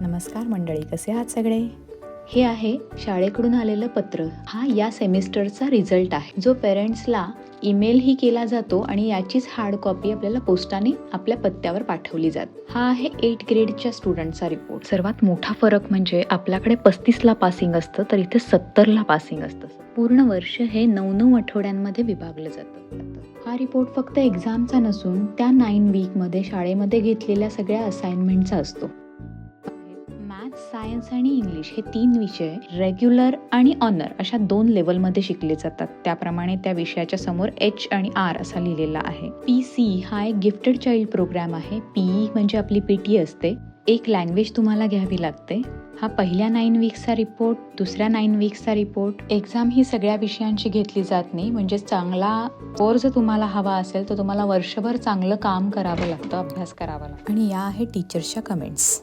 नमस्कार मंडळी कसे आहात सगळे? हे आहे शाळेकडून आलेलं पत्र. हा या सेमिस्टरचा रिझल्ट आहे. जो पेरेंट्सला ईमेलही केला जातो आणि याचीच हार्ड कॉपी आपल्याला पोस्टाने आपल्या पत्त्यावर पाठवली जाते. हा आहे एट ग्रेडच्या स्टुडंटचा रिपोर्ट. सर्वात मोठा फरक म्हणजे आपल्याकडे पस्तीसला पासिंग असतं तर इथे सत्तरला पासिंग असतं. पूर्ण वर्ष हे नऊ नऊ आठवड्यांमध्ये विभागलं जातं. हा रिपोर्ट फक्त एक्झामचा नसून त्या नाईन वीकमध्ये शाळेमध्ये घेतलेल्या सगळ्या असाइनमेंटचा असतो. मॅथ्स सायन्स आणि इंग्लिश हे तीन विषय रेग्युलर आणि ऑनर अशा दोन लेवलमध्ये शिकले जातात. त्याप्रमाणे त्या विषयाच्या समोर एच आणि आर असा लिहिलेला आहे. पी सी हा एक गिफ्टेड चाइल्ड प्रोग्राम आहे. पीई म्हणजे आपली पीटी असते. एक लँग्वेज तुम्हाला घ्यावी लागते. हा पहिल्या नाईन वीक्सचा रिपोर्ट दुसऱ्या नाईन वीक्सचा रिपोर्ट एक्झाम ही सगळ्या विषयांची घेतली जात नाही. म्हणजे चांगला कोर जर तुम्हाला हवा असेल तर तुम्हाला वर्षभर चांगलं काम करावं लागतं अभ्यास करावा लागतो. आणि या आहे टीचर्सच्या कमेंट्स